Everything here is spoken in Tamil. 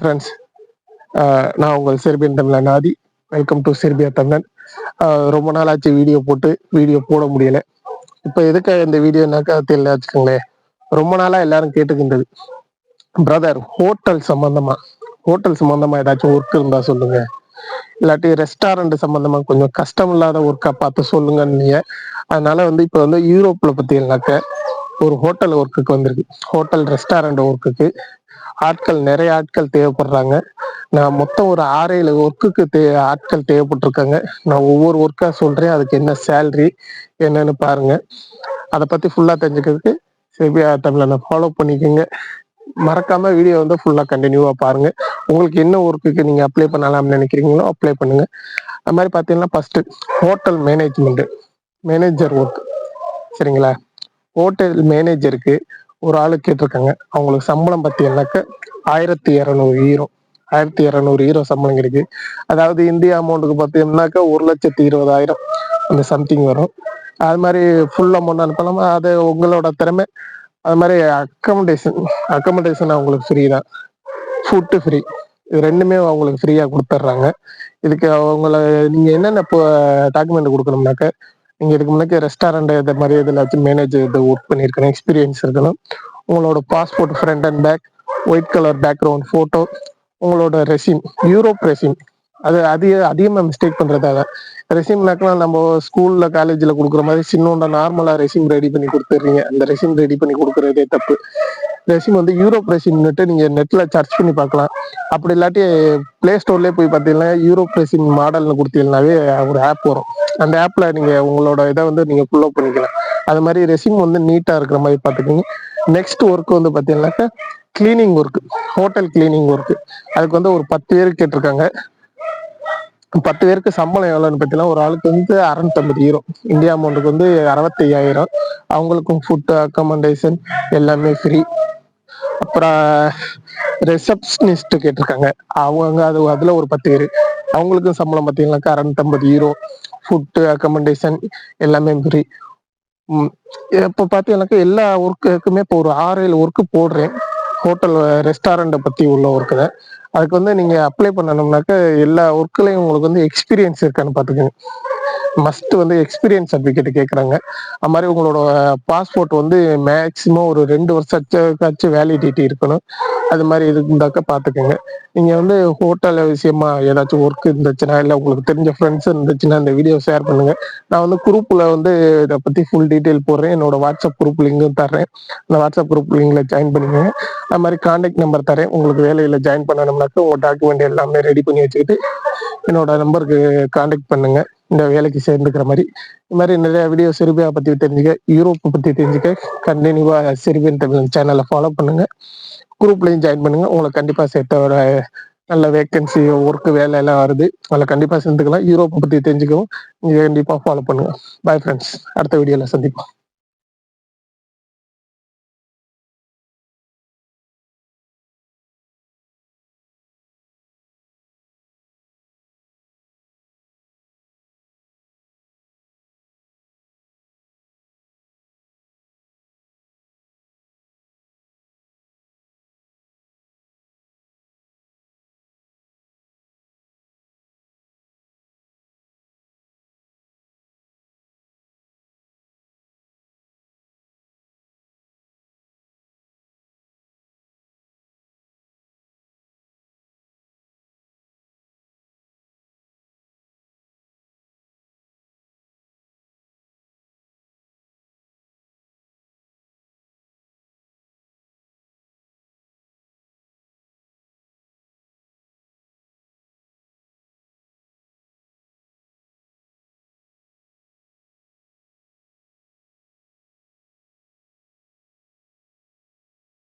ஃப்ரெண்ட்ஸ் uh, நான் உங்கள் செர்பியன் தமிழன் ஆதி. வெல்கம் டு செர்பியா தமிழன். ஆஹ் ரொம்ப நாள் ஆச்சு வீடியோ போட்டு வீடியோ போட முடியலை. இப்போ எதுக்கு இந்த வீடியோனாக்கா தெரியல வச்சுக்கோங்களேன். ரொம்ப நாளா எல்லாரும் கேட்டுக்கின்றது. பிரதர் ஹோட்டல் சம்மந்தமா ஹோட்டல் சம்மந்தமா ஏதாச்சும் ஒர்க் இருந்தா சொல்லுங்க. இல்லாட்டி ரெஸ்டாரண்ட் சம்மந்தமா கொஞ்சம் கஷ்டம் இல்லாத ஒர்க்கா பார்த்து சொல்லுங்கன்னு அதனால வந்து இப்போ வந்து யூரோப்ல பற்றினாக்க ஒரு ஹோட்டல் ஒர்க்குக்கு வந்திருக்கு. ஹோட்டல் ரெஸ்டாரண்ட் ஒர்க்குக்கு ஆட்கள் நிறைய ஆட்கள் தேவைப்படுறாங்க. நான் மொத்தம் ஒரு ஆறேழு ஒர்க்குக்கு தே ஆட்கள் தேவைப்பட்டிருக்காங்க. நான் ஒவ்வொரு ஒர்க்காக சொல்கிறேன் அதுக்கு என்ன சேல்ரி என்னன்னு பாருங்க. அதை பற்றி ஃபுல்லாக தெரிஞ்சுக்கிறதுக்கு சிபிஆர் தமிழனை ஃபாலோ பண்ணிக்கோங்க. மறக்காம வீடியோ வந்து ஃபுல்லாக கண்டினியூவாக பாருங்க. உங்களுக்கு என்ன ஒர்க்குக்கு நீங்கள் அப்ளை பண்ணலாம்னு நினைக்கிறீங்களோ அப்ளை பண்ணுங்க. அது மாதிரி பார்த்தீங்கன்னா first hotel management manager work சரிங்களா? ஹோட்டல் மேனேஜருக்கு ஒரு ஆளு கேட்டிருக்காங்க. அவங்களுக்கு சம்பளம் பார்த்தீங்கன்னாக்க ஆயிரத்தி இரநூறு ஹீரோ ஆயிரத்தி இரநூறு ஹீரோ சம்பளம் கிடைக்கு அதாவது இந்தியா அமௌண்ட்டுக்கு பார்த்தீங்கன்னாக்கா ஒரு லட்சத்தி இருபதாயிரம் அந்த சம்திங் வரும். அது மாதிரி ஃபுல் அமௌண்ட் அனுப்பலாம்? அது உங்களோட திறமை. அது மாதிரி அக்கமடேஷன் அக்கமடேஷன் அவங்களுக்கு ஃப்ரீ தான். ஃபுட்டு ஃப்ரீ இது ரெண்டுமே அவங்களுக்கு ஃப்ரீயாக கொடுத்துட்றாங்க. இதுக்கு அவங்கள நீங்கள் என்னென்ன இப்போ டாக்குமெண்ட் கொடுக்கணும்னாக்க நீங்கள் இதுக்கு முன்னாடி ரெஸ்டாரண்ட் இந்த மாதிரி இதில் வச்சு மேனேஜர் இது ஒர்க் பண்ணியிருக்கணும் எக்ஸ்பீரியன்ஸ் இருக்கணும். உங்களோட passport front and back white colour background photo உங்களோட ரெசிம் யூரோப் ரெசிம் அது அதிக அதிகமாக மிஸ்டேக் பண்ணுறதாக ரெசிம்னாக்கெல்லாம் நம்ம ஸ்கூலில் காலேஜில் கொடுக்குற மாதிரி சின்னோண்ட நார்மலாக ரெசிம் ரெடி பண்ணி கொடுத்துட்றீங்க. அந்த ரெசிம் ரெடி பண்ணி கொடுக்குறதே தப்பு. ரெசிம் வந்து யூரோப் ரெசிம்னுட்டு நீங்கள் நெட்டில் சர்ச் பண்ணி பார்க்கலாம். அப்படி இல்லாட்டி ப்ளே ஸ்டோர்லேயே போய் பார்த்தீங்கன்னா யூரோப் ரெசிம் மாடல்னு கொடுத்தீங்கன்னாவே ஒரு ஆப் வரும். அந்த ஆப்பில் நீங்கள் உங்களோட இதை வந்து நீங்கள் ஃபுல்லப் பண்ணிக்கலாம். அது மாதிரி ரெசிம் வந்து நீட்டாக இருக்கிற மாதிரி பார்த்துக்கிங்க. நெக்ஸ்ட் ஒர்க் வந்து பார்த்தீங்கன்னாக்கா cleaning work hotel cleaning work அதுக்கு வந்து ஒரு பத்து பேர் கேட்டிருக்காங்க. பத்து பேருக்கு சம்பளம் எவ்வளோன்னு பார்த்தீங்கன்னா ஒரு ஆளுக்கு வந்து அறநூத்தம்பது ஹீரோ இந்தியா அமௌண்ட்டுக்கு வந்து அறுபத்தி ஐயாயிரம் அவங்களுக்கும் ஃபுட்டு அக்கமண்டேஷன் எல்லாமே ஃப்ரீ அப்புறம் ரிசப்ஷனிஸ்ட் கேட்டிருக்காங்க. அவங்க அது அதுல ஒரு பத்து பேர். அவங்களுக்கும் சம்பளம் பார்த்தீங்கன்னாக்கா அறநூத்தம்பது ஹீரோ ஃபுட்டு அக்கமெண்டேஷன் எல்லாமே ஃப்ரீ இப்போ பார்த்தீங்கன்னாக்கா எல்லா ஒர்க்குக்குமே இப்போ ஒரு ஆறு ஏழு ஒர்க்கு போடுறேன். ஹோட்டல் ரெஸ்டாரண்ட்டை பற்றி உள்ள ஒர்க்கு தான் அதுக்கு வந்து நீங்கள் அப்ளை பண்ணணும்னாக்க எல்லா ஒர்க்குலையும் உங்களுக்கு வந்து எக்ஸ்பீரியன்ஸ் இருக்கான்னு பார்த்துக்கோங்க மஸ்ட் வந்து எக்ஸ்பீரியன்ஸ் சர்டிஃபிகேட் கேட்குறாங்க அது மாதிரி உங்களோட பாஸ்போர்ட் வந்து மேக்ஸிமம் ஒரு ரெண்டு வருஷத்துக்காச்சும் வேலிடிட்டி இருக்கணும். அது மாதிரி இருந்தாக்க பார்த்துக்கோங்க நீங்கள் வந்து ஹோட்டல் விஷயமா ஏதாச்சும் ஒர்க் இருந்துச்சுன்னா இல்லை உங்களுக்கு தெரிஞ்ச ஃப்ரெண்ட்ஸ் இருந்துச்சுன்னா இந்த வீடியோ ஷேர் பண்ணுங்க. நான் வந்து குரூப்பில் வந்து இதை பற்றி ஃபுல் டீட்டெயில் போடுறேன். என்னோட வாட்ஸ்அப் குரூப் லிங்கும் தர்றேன். அந்த வாட்ஸ்அப் குரூப் லிங்கில் ஜாயின் பண்ணிக்கோங்க. அது மாதிரி கான்டாக்ட் நம்பர் தரேன் உங்களுக்கு வேலையில் ஜாயின் பண்ணணும்னாக்க உங்கள் டாக்குமெண்ட் எல்லாமே ரெடி பண்ணி வச்சுக்கிட்டு என்னோட நம்பருக்கு கான்டாக்ட் பண்ணுங்க. இந்த வேலைக்கு சேர்ந்துக்கிற மாதிரி. இந்த மாதிரி நிறைய வீடியோ செர்பியா பத்தி தெரிஞ்சுக்க யூரோப் பத்தி தெரிஞ்சுக்க கண்டினியூவா செர்பியன் தமிழ் சேனலை ஃபாலோ பண்ணுங்க. குரூப்லையும் ஜாயின் பண்ணுங்க. உங்களை கண்டிப்பா சேர்த்த ஒரு நல்ல வேக்கன்சி ஒர்க் வேலை எல்லாம் வருது. அதில் கண்டிப்பாக சேர்ந்துக்கலாம். யூரோப்பை பற்றி தெரிஞ்சுக்கவும் நீங்கள் கண்டிப்பாக ஃபாலோ பண்ணுங்கள் பாய் ஃப்ரெண்ட்ஸ் அடுத்த வீடியோவில் சந்திப்போம்.